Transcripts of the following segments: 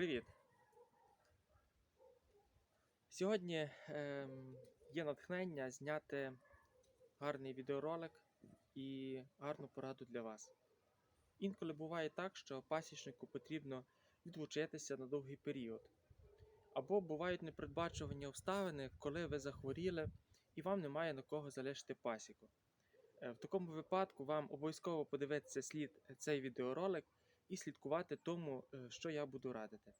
Привіт! Сьогодні ем, є натхнення зняти гарний відеоролик і гарну пораду для вас. Інколи буває так, що пасічнику потрібно відлучитися на довгий період. Або бувають непередбачувані обставини, коли ви захворіли і вам немає на кого залишити пасіку. Е, В такому випадку вам обов'язково подивитися слід цей відеоролик і слідкувати тому, е, що я буду радити.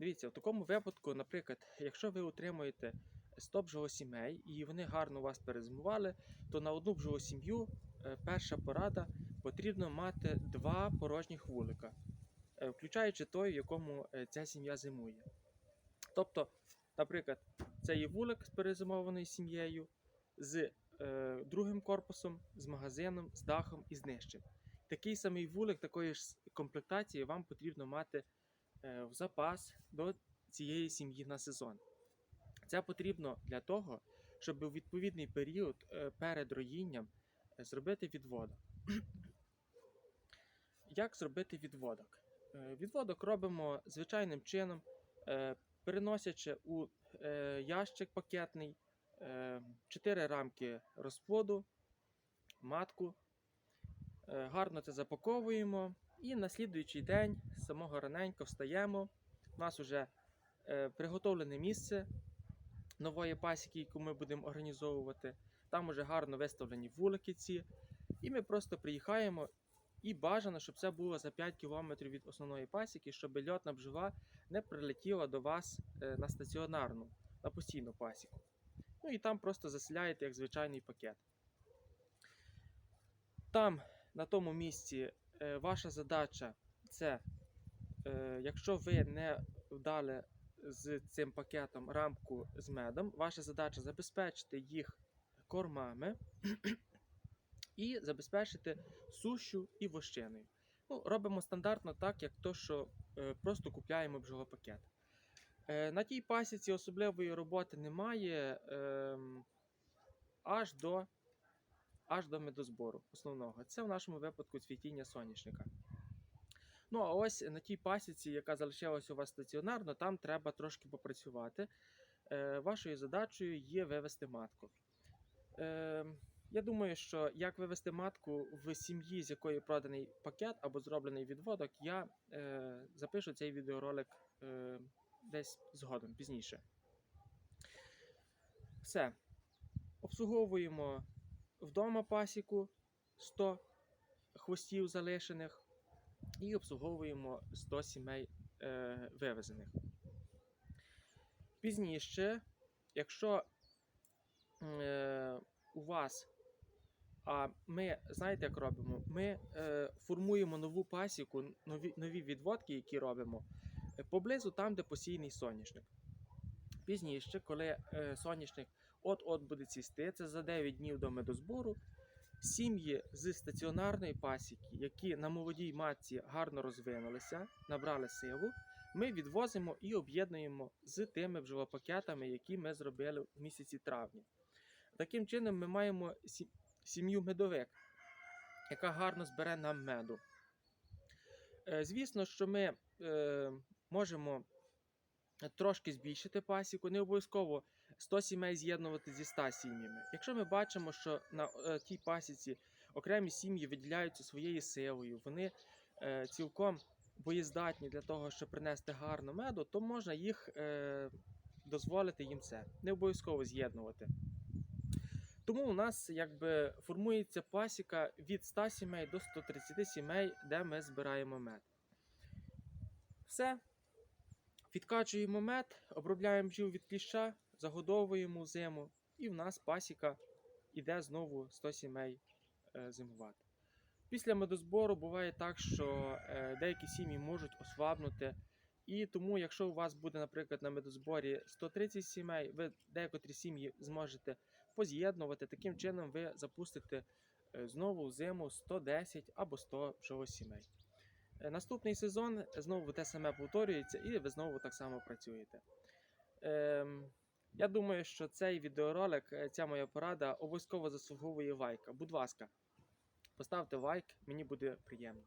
Дивіться, в такому випадку, наприклад, якщо ви утримуєте 100 бджолосімей і вони гарно вас перезимували, то на одну бджолосім'ю е, перша порада потрібно мати два порожніх вулика, е, включаючи той, в якому ця сім'я зимує. Тобто, наприклад, це є вулик з перезимованою сім'єю, з е, другим корпусом, з магазином, з дахом і з нижчим. Такий самий вулик такої ж комплектації вам потрібно мати е, в запас до цієї сім'ї на сезон. Це потрібно для того, щоб у відповідний період е, перед роїнням е, зробити відводок. Як зробити відводок? Відводок робимо звичайним чином, переносячи у ящик пакетний 4 рамки розплоду, матку. Е, Гарно це запаковуємо і на слідуючий день з самого раненько встаємо. У нас вже е, приготовлене місце нової пасіки, яку ми будемо організовувати. Там вже гарно виставлені вулики ці. І ми просто приїхаємо. І бажано, щоб це було за 5 км від основної пасіки, щоб льотна бджола не прилетіла до вас е, на стаціонарну, на постійну пасіку. Ну і там просто заселяєте як звичайний пакет. Там, на тому місці, е, ваша задача це, е, якщо ви не вдали з цим пакетом рамку з медом, ваша задача забезпечити їх кормами і забезпечити сушю і вощиною. Ну, робимо стандартно так, як то, що е, просто купляємо бджолопакет. На тій пасіці особливої роботи немає ем, аж до аж до медозбору основного. Це в нашому випадку цвітіння соняшника. Ну, а ось на тій пасіці, яка залишилась у вас стаціонарно, там треба трошки попрацювати. Е, вашою задачею є вивести матку. Е, я думаю, що як вивести матку в сім'ї, з якої проданий пакет або зроблений відводок, я е, запишу цей відеоролик е, десь згодом, пізніше. Все. Обслуговуємо вдома пасіку 100 хвостів залишених і обслуговуємо 100 сімей е, вивезених. Пізніше, якщо е, у вас, а ми знаєте, як робимо? Ми е, формуємо нову пасіку, нові, нові відводки, які робимо, е, поблизу там, де посійний соняшник. Пізніше, коли е, соняшник от-от буде цвісти, це за 9 днів до медозбору, сім'ї з стаціонарної пасіки, які на молодій матці гарно розвинулися, набрали силу, ми відвозимо і об'єднуємо з тими бджолопакетами, які ми зробили в місяці травні. Таким чином, ми маємо сім'ю медовик, яка гарно збере нам меду. Е, Звісно, що ми е, можемо трошки збільшити пасіку, не обов'язково 100 сімей з'єднувати зі 100 сім'ями. Якщо ми бачимо, що на е, тій пасіці окремі сім'ї виділяються своєю силою, вони е, цілком боєздатні для того, щоб принести гарно меду, то можна їх е, дозволити їм це. Не обов'язково з'єднувати. Тому у нас якби формується пасіка від 100 сімей до 130 сімей, де ми збираємо мед. Все. Відкачуємо мед, обробляємо бджіл від кліща, загодовуємо зиму, і в нас пасіка іде знову 100 сімей е, зимувати. Після медозбору буває так, що е, деякі сім'ї можуть ослабнути. І тому, якщо у вас буде, наприклад, на медозборі 130 сімей, ви декотрі сім'ї зможете поз'єднувати. Таким чином ви запустите е, знову зиму 110 або 100 сімей. Наступний сезон знову те саме повторюється, і ви знову так само працюєте. Ем, я думаю, що цей відеоролик, е, ця моя порада обов'язково заслуговує лайка. Будь ласка, поставте лайк, мені буде приємно.